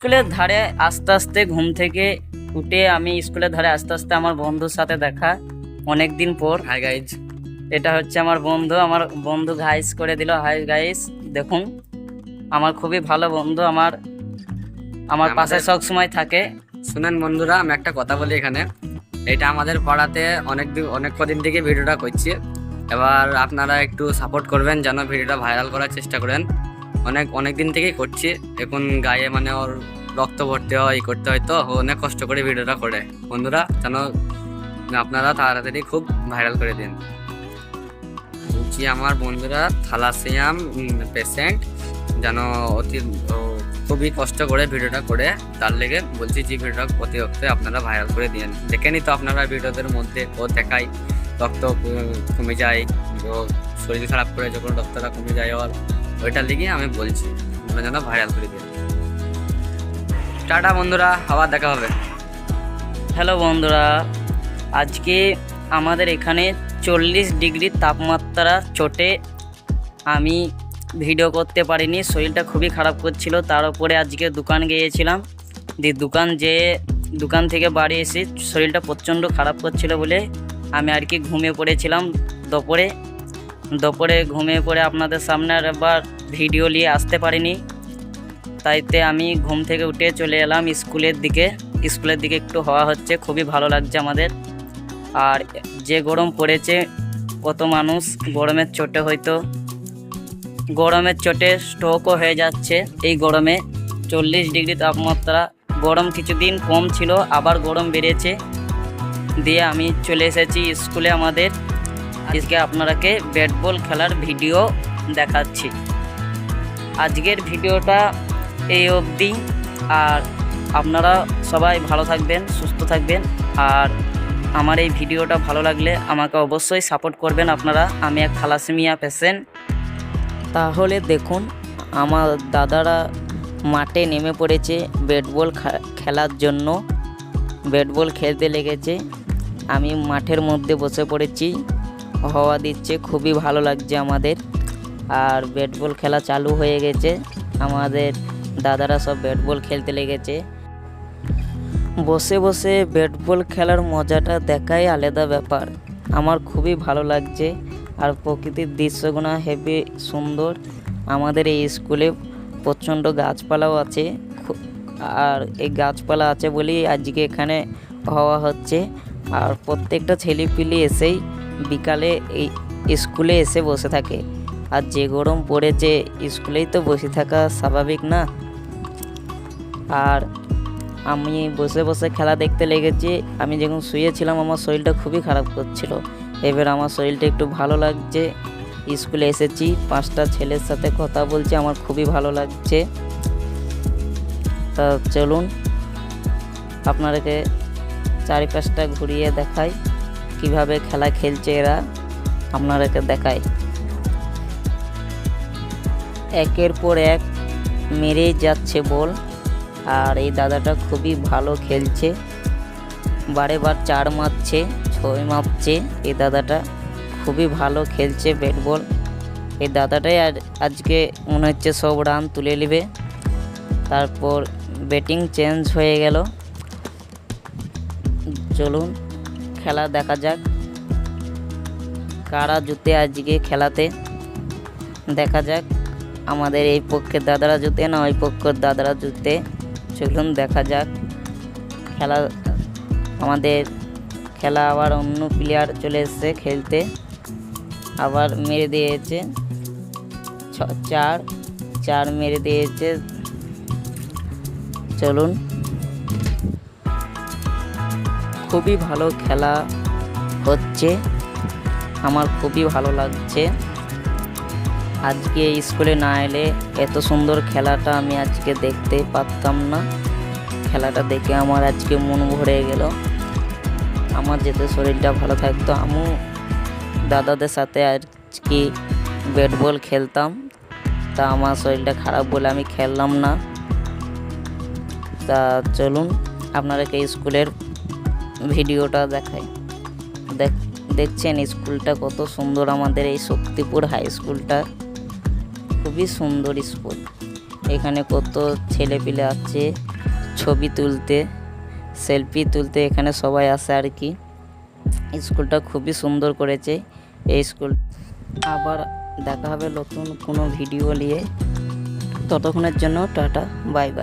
স্কুলের ধারে আস্তে আস্তে ঘুম থেকে উঠে আমি স্কুলের ধারে আস্তে আস্তে আমার বন্ধুর সাথে দেখা অনেক দিন পর। হাই গাইজ এটা হচ্ছে আমার বন্ধু আমার বন্ধু ঘাইস করে দিল। হাই গাইস দেখুন আমার খুবই ভালো বন্ধু আমার আমার পাশে সব সময় থাকে। শুনেন বন্ধুরা আমি একটা কথা বলি এখানে। এটা আমাদের পাড়াতে অনেক দিন অনেক কদিন থেকে ভিডিওটা করছি। এবার আপনারা একটু সাপোর্ট করবেন যেন ভিডিওটা ভাইরাল করার চেষ্টা করেন। অনেক অনেক দিন থেকেই করছি। এখন গায়ে মানে ওর রক্ত ভরতে হয় করতে হয় তো অনেক কষ্ট করে ভিডিওটা করে। বন্ধুরা, যেন আপনারা তাড়াতাড়ি খুব ভাইরাল করে দিন। বলছি, আমার বন্ধুরা থালাসিয়াম পেশেন্ট যেন অতি খুবই কষ্ট করে ভিডিওটা করে, তার লেগে বলছি, যে ভিডিওটা অতি অক্তে আপনারা ভাইরাল করে দিন দেখেনি তো আপনারা ভিডিওদের মধ্যে, ও দেখায়, রক্ত কমে যায় শরীর খারাপ করে, যখন রক্তটা কমে যায়, ওর ওইটার লিগে আমি বলছি। আপনারা যেন ভাইরাল করে দিন টাটা বন্ধুরা, আবার দেখা হবে। হ্যালো বন্ধুরা, আজকে আমাদের এখানে চল্লিশ ডিগ্রি তাপমাত্রা চোটে। আমি ভিডিও করতে পারিনি, শরীরটা খুবই খারাপ করছিল, তার উপরে আজকে দোকান গিয়েছিলাম। দিয়ে দোকান যেয়ে দোকান থেকে বাড়ি এসে শরীরটা প্রচণ্ড খারাপ করছিল বলে আমি আর কি ঘুমিয়ে পড়েছিলাম। দুপুরে দুপুরে ঘুমিয়ে পড়ে আপনাদের সামনে আর একবার ভিডিও নিয়ে আসতে পারিনি। তাইতে আমি ঘুম থেকে উঠে চলে এলাম স্কুলের দিকে। স্কুলের দিকে একটু হওয়া হচ্ছে, খুবই ভালো লাগছে আমাদের। আর যে গরম পড়েছে, কত মানুষ গরমের চোটে হয়তো। গরমের চোটে স্ট্রোকও হয়ে যাচ্ছে এই গরমে। চল্লিশ ডিগ্রি তাপমাত্রা। গরম কিছুদিন কম ছিল, আবার গরম বেড়েছে। দিয়ে আমি চলে এসেছি স্কুলে আমাদের। আজকে আপনারাকে ব্যাট বল খেলার ভিডিও দেখাচ্ছি। আজকের ভিডিওটা এই অবধি। আর আপনারা সবাই ভালো থাকবেন, সুস্থ থাকবেন। আর আমার এই ভিডিওটা ভালো লাগলে আমাকে অবশ্যই সাপোর্ট করবেন আপনারা। আমি এক খালাসিমিয়া পেশেন্ট। তাহলে দেখুন, আমার দাদারা মাঠে নেমে পড়েছে ব্যাট বল খেলার জন্য। ব্যাট বল খেলতে লেগেছে। আমি মাঠের মধ্যে বসে পড়েছি। হাওয়া দিচ্ছে, খুবই ভালো লাগছে আমাদের। আর ব্যাট বল খেলা চালু হয়ে গেছে। আমাদের দাদারা সব ব্যাট বল খেলতে লেগেছে। বসে বসে ব্যাট বল খেলার মজাটা দেখাই আলাদা ব্যাপার। আমার খুবই ভালো লাগছে। আর প্রকৃতির দৃশ্যগুলো হেভি সুন্দর। আমাদের এই স্কুলে প্রচণ্ড গাছপালাও আছে। আর এই গাছপালা আছে বলেই আজকে এখানে হওয়া হচ্ছে। আর প্রত্যেকটা ছেলেপিলি এসেই বিকালে এই স্কুলে এসে বসে থাকে। আর যে গরম পড়েছে, স্কুলেই তো বসে থাকা স্বাভাবিক না? আর আমি বসে বসে খেলা দেখতে লেগেছি। আমি যখন শুয়েছিলাম, আমার শরীরটা খুবই খারাপ করছিল। এবার আমার শরীরটা একটু ভালো লাগছে। স্কুলে এসেছি, পাঁচটা ছেলের সাথে কথা বলছি, আমার খুবই ভালো লাগছে। তা চলুন, আপনাদেরকে চারিপাশটা ঘুরিয়ে দেখাই। কীভাবে খেলা খেলছে এরা, আপনাদেরকে দেখাই। একের পর এক মেরেই যাচ্ছে বল, আর এই দাদাটা খুবই ভালো খেলছে। বারে বার চার মারছে, ছয় মারছে, এই দাদাটা খুবই ভালো খেলছে ব্যাট বল। এই দাদাটাই আজকে মনে হচ্ছে সব রান তুলে নেবে। তারপর ব্যাটিং চেঞ্জ হয়ে গেল। চলুন। খেলা দেখা যাক। কারা জুতে আজকে খেলাতে দেখা যাক। আমাদের এই পক্ষের দাদারা জুতে না ওই পক্ষের দাদারা জুতে? চলুন দেখা যাক। খেলা, আমাদের খেলা আবার অন্য প্লেয়ার চলে এসছে খেলতে। আবার মেরে দিয়েছে। চার চার মেরে দিয়েছে। চলুন। খুবই ভালো খেলা হচ্ছে। আমার খুবই ভালো লাগছে। আজকে স্কুলে না এলে এত সুন্দর খেলাটা আমি আজকে দেখতে পারতাম না। খেলাটা দেখে আমার আজকে মন ভরে গেল। আমার যেতে শরীরটা ভালো থাকতো। আমিও দাদাদের সাথে আজকে ব্যাট বল খেলতাম। তা আমার শরীরটা খারাপ বলে আমি খেললাম না। তা চলুন আপনাদেরকে স্কুলের ভিডিওটা দেখাই। দেখ, দেখছেন স্কুলটা কত সুন্দর আমাদের এই শক্তিপুর হাই স্কুলটা খুবই সুন্দর স্কুল। এখানে কত ছেলে পিলে আছে ছবি তুলতে সেলফি তুলতে এখানে সবাই আসে আর কি। স্কুলটা খুবই সুন্দর করেছে এই স্কুল। আবার দেখা হবে নতুন কোনো ভিডিও নিয়ে। ততক্ষণের জন্য টাটা বাই বাই